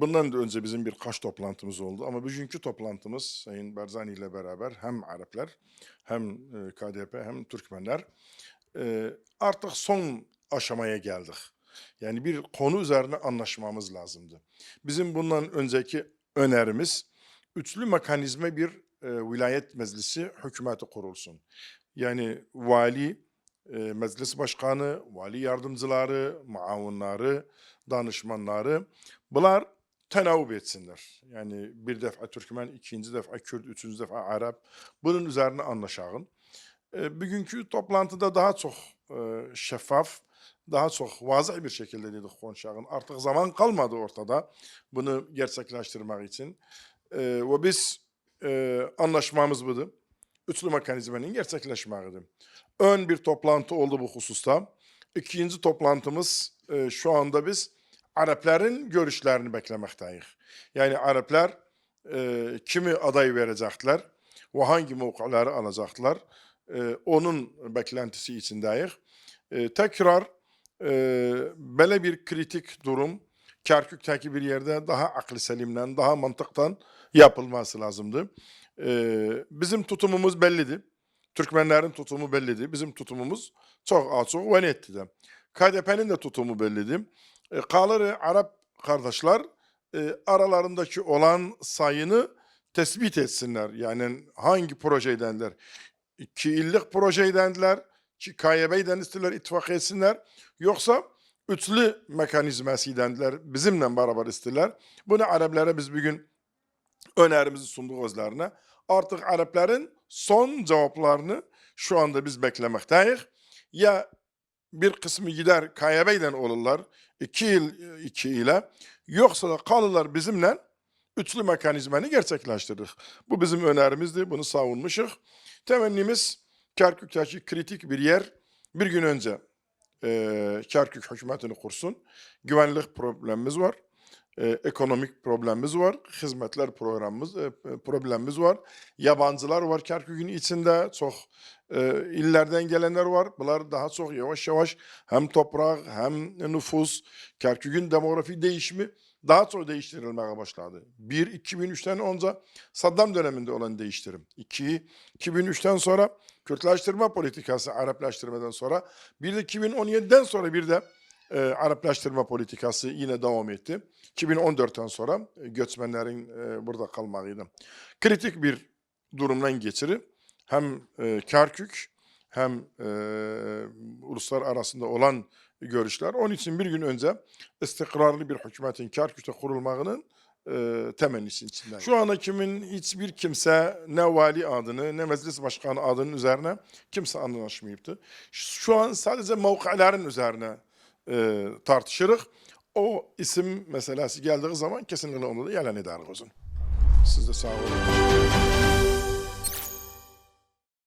bundan da önce bizim birkaç toplantımız oldu ama bugünkü toplantımız Sayın Barzani ile beraber hem Araplar hem e, KDP hem Türkmenler e, artık son aşamaya geldik. Yani bir konu üzerine anlaşmamız lazımdı. Bizim bundan önceki önerimiz üçlü mekanizma bir e, vilayet meclisi hükümeti kurulsun. Yani vali, e, meclis başkanı, vali yardımcıları, muavunları, danışmanları bunlar tenavub etsinler. Yani bir defa Türkmen, ikinci defa Kürt, üçüncü defa Arap. Bunun üzerine anlaşalım. E, bugünkü toplantıda daha çok e, şeffaf, daha çok vazih bir şekilde dedik konuşalım. Artık zaman kalmadı ortada bunu gerçekleştirmek için. E, ve biz anlaşmamız budur. Üçlü mekanizmanın gerçekleşmektedir. Ön bir toplantı oldu bu hususta. İkinci toplantımız şu anda biz Arapların görüşlerini beklemekteyiz. Yani Araplar e, kimi aday verecekler ve hangi mevkileri alacaklar e, onun beklentisi içindeyiz. E, tekrar e, böyle bir kritik durum Kerkük'teki bir yerde daha aklı selimden, daha mantıktan yapılması lazımdı. E, bizim tutumumuz bellidir. Türkmenlerin tutumu bellidir. Bizim tutumumuz çok açık ve netti de. KDP'nin de tutumu bellidir. E, Kaları Arap kardeşler e, aralarındaki olan sayını tespit etsinler. Yani hangi projeydenler? İki illik projeydendiler, ki KYB'den istiyorlar ittifak etsinler. Yoksa üçlü mekanizmasıydendiler, bizimle beraber istiyorlar. Bunu Araplara biz bugün önerimizi sunduk özlerine. Artık Arapların son cevaplarını şu anda biz beklemekteyiz. Ya bir kısmı gider KYB'den olurlar iki yıl iki ile yoksa da kalırlar bizimle üçlü mekanizmanı gerçekleştirir. Bu bizim önerimizdi. Bunu savunmuşuz. Temennimiz Kerkük'teki kritik bir yer bir gün önce e, Kerkük hükümetini kursun. Güvenlik problemimiz var. E, ekonomik problemimiz var. Hizmetler programımız e, problemimiz var. Yabancılar var Kerkük'ün içinde. Çok e, illerden gelenler var. Bunlar daha çok yavaş yavaş hem toprak hem nüfus, Kerkük'ün demografi değişimi daha çok değiştirilmeye başladı. Bir, 2003'ten önce Saddam döneminde olan değiştirim. İki, 2003'ten sonra Kürtleştirme politikası Araplaştırmadan sonra. Bir de 2017'den sonra bir de e, Araplaştırma politikası yine devam etti. 2014'ten sonra e, göçmenlerin e, burada kalmalıydı. Kritik bir durumdan geçiri hem e, Kerkük hem e, uluslar arasında olan görüşler. Onun için bir gün önce istikrarlı bir hükümetin Kerkük'te kurulmasının e, temennisi içinden. Şu ana kimin hiçbir kimse ne vali adını ne meclis başkanı adının üzerine kimse anlaşmayıptı. Şu an sadece mevkilerin üzerine e, tartışırıq. O isim meselesi geldiği zaman kesinlikle onu da yalan ederiz. Siz de sağ olun.